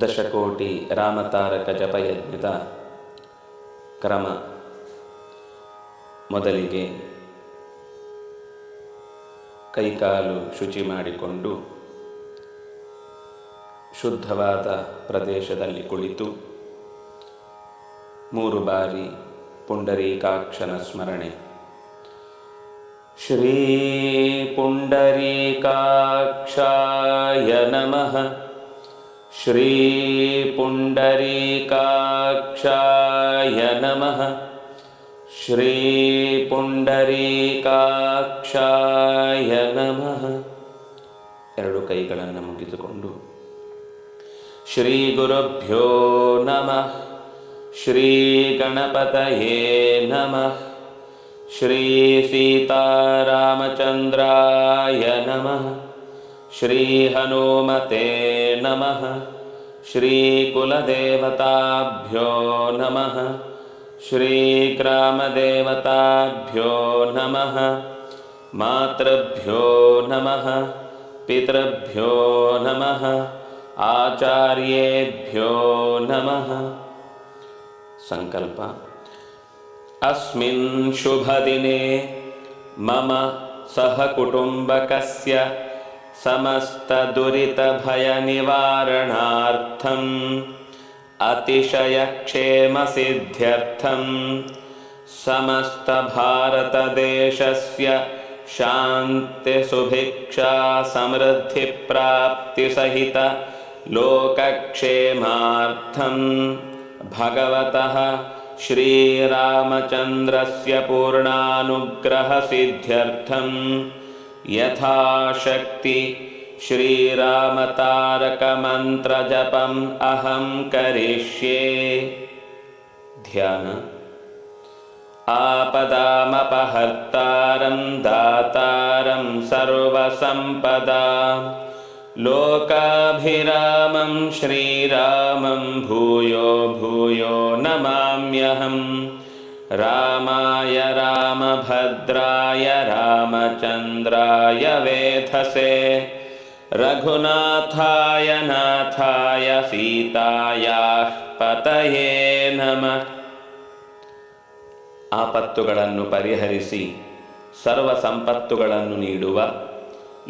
ದಶಕೋಟಿ ರಾಮತಾರಕ ಜಪಯಜ್ಞದ ಕ್ರಮ ಮೊದಲಿಗೆ ಕೈಕಾಲು ಶುಚಿ ಮಾಡಿಕೊಂಡು ಶುದ್ಧವಾದ ಪ್ರದೇಶದಲ್ಲಿ ಕುಳಿತು ಮೂರು ಬಾರಿ ಪುಂಡರೀಕಾಕ್ಷನ ಸ್ಮರಣೆ. ಶ್ರೀ ಪುಂಡರೀಕಾಕ್ಷಾಯ ನಮಃ. ಶ್ರೀ ಪುಂಡರೀಕಾಕ್ಷಾಯ ನಮಃ. ಶ್ರೀ ಪುಂಡರೀಕಾಕ್ಷಾಯ ನಮಃ. ಎರಡು ಕೈಗಳನ್ನು ಮುಗಿದುಕೊಂಡು श्रीगुरुभ्यो नमः। श्रीगणपतये नमः। श्रीसीतारामचन्द्राय नमः। श्रीहनुमते नमः। श्रीकुलदेवताभ्यो नमः। श्रीग्रामदेवताभ्यो नमः। मातृभ्यो नमः। पितृभ्यो नमः। आचार्येभ्यो नमः। सङ्कल्प अस्मिन् शुभदिने मम सहकुटुम्बकस्य समस्तदुरितभयनिवारणार्थम् अतिशयक्षेमसिद्ध्यर्थं समस्तभारतदेशस्य शान्तिशुभिक्षा समृद्धिप्राप्तिसहित लोकक्षेमार्थं भगवतः श्रीरामचन्द्रस्य पूर्णानुग्रहसिद्ध्यर्थं यथाशक्ति श्रीरामतारकमन्त्रजपम् अहं करिष्ये। ध्यान। आपदामपहर्तारं दातारं सर्वसम्पदा लोकाभिरामं श्रीरामं भूयो भूयो नमाम्यहं रामाय रामभद्राय रामचन्द्राय वेधसे रघुनाथाय नाथाय सीतायाः ಪತಯೇ ನಮಃ ಆಪತ್ತುಗಳನ್ನು ಪರಿಹರಿಸಿ ಸರ್ವ ಸಂಪತ್ತುಗಳನ್ನು ನೀಡುವ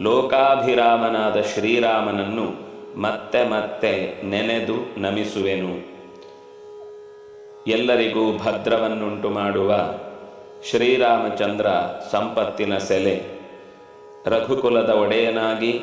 ಲೋಕಾಭಿರಾಮನಾದ ಶ್ರೀರಾಮನನ್ನು ಮತ್ತೆ ಮತ್ತೆ ನೆನೆದು ನಮಿಸುವೆನು. ಎಲ್ಲರಿಗೂ ಭದ್ರವನ್ನುಂಟು ಮಾಡುವ ಶ್ರೀರಾಮಚಂದ್ರ ಸಂಪತ್ತಿನ ಸೆಲೆ. ರಘುಕುಲದ ಒಡೆಯನಾಗಿ,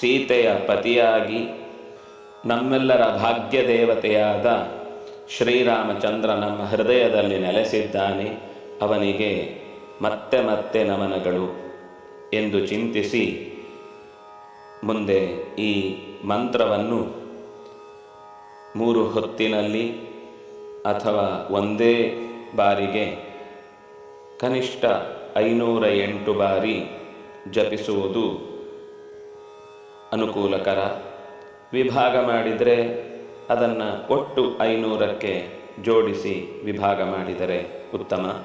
ಸೀತೆಯ ಪತಿಯಾಗಿ, ನಮ್ಮೆಲ್ಲರ ಭಾಗ್ಯ ದೇವತೆಯಾದ ಶ್ರೀರಾಮಚಂದ್ರ ನಮ್ಮ ಹೃದಯದಲ್ಲಿ ನೆಲೆಸಿದ್ದಾನೆ. ಅವನಿಗೆ ಮತ್ತೆ ಮತ್ತೆ ನಮನಗಳು. ಎಂದು ಚಿಂತಿಸಿ ಮುಂದೆ ಈ ಮಂತ್ರವನ್ನು ಮೂರು ಹೊತ್ತಿನಲ್ಲಿ ಅಥವಾ ಒಂದೇ ಬಾರಿಗೆ ಕನಿಷ್ಠ ಐನೂರ ಎಂಟು ಬಾರಿ ಜಪಿಸುವುದು ಅನುಕೂಲಕರ. ವಿಭಾಗ ಮಾಡಿದರೆ ಅದನ್ನು ಒಟ್ಟು ಐನೂರಕ್ಕೆ ಜೋಡಿಸಿ ವಿಭಾಗ ಮಾಡಿದರೆ ಉತ್ತಮ.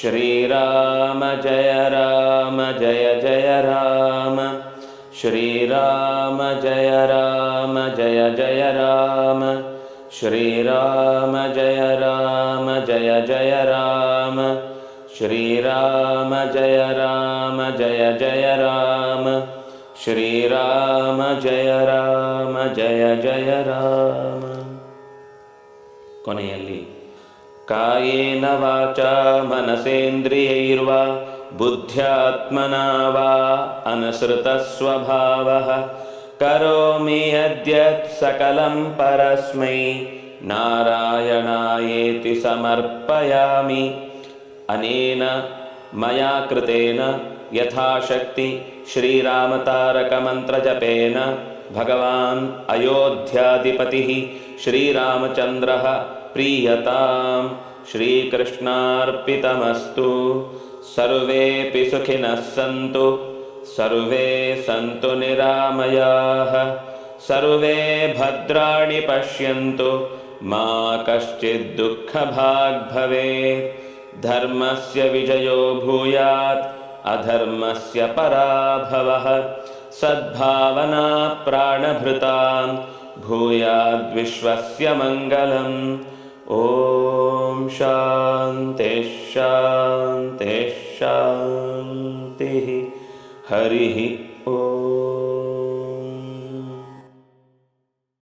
श्रीराम जय राम जय जय राम श्रीराम जय राम जय जय राम श्रीराम जय राम जय जय राम श्रीराम जय राम जय जय राम श्रीराम जय राम जय जय राम ಕೊನೆಯಲ್ಲಿ कायेन वाचा मनसेन्द्रियैर्वा बुद्ध्यात्मना वा अनुसृतस्वभावः। करोमि यद्यत् सकलं परस्मै नारायणायेति समर्पयामि। अनेन मया कृतेन यथाशक्ति श्रीरामतारकमन्त्रजपेन भगवान् अयोध्याधिपतिः श्रीरामचन्द्रः प्रीयतां श्रीकृष्णार्पितमस्तु। सर्वेऽपि सुखिनः सन्तु। सर्वे सन्तु निरामयाः। सर्वे भद्राणि पश्यन्तु। मा कश्चिद्दुःखभाग् भवेत्। धर्मस्य विजयो भूयात्। अधर्मस्य पराभवः। सद्भावना प्राणभृतां भूयाद्विश्वस्य मङ्गलम् ओम शांति शांति शांति हरि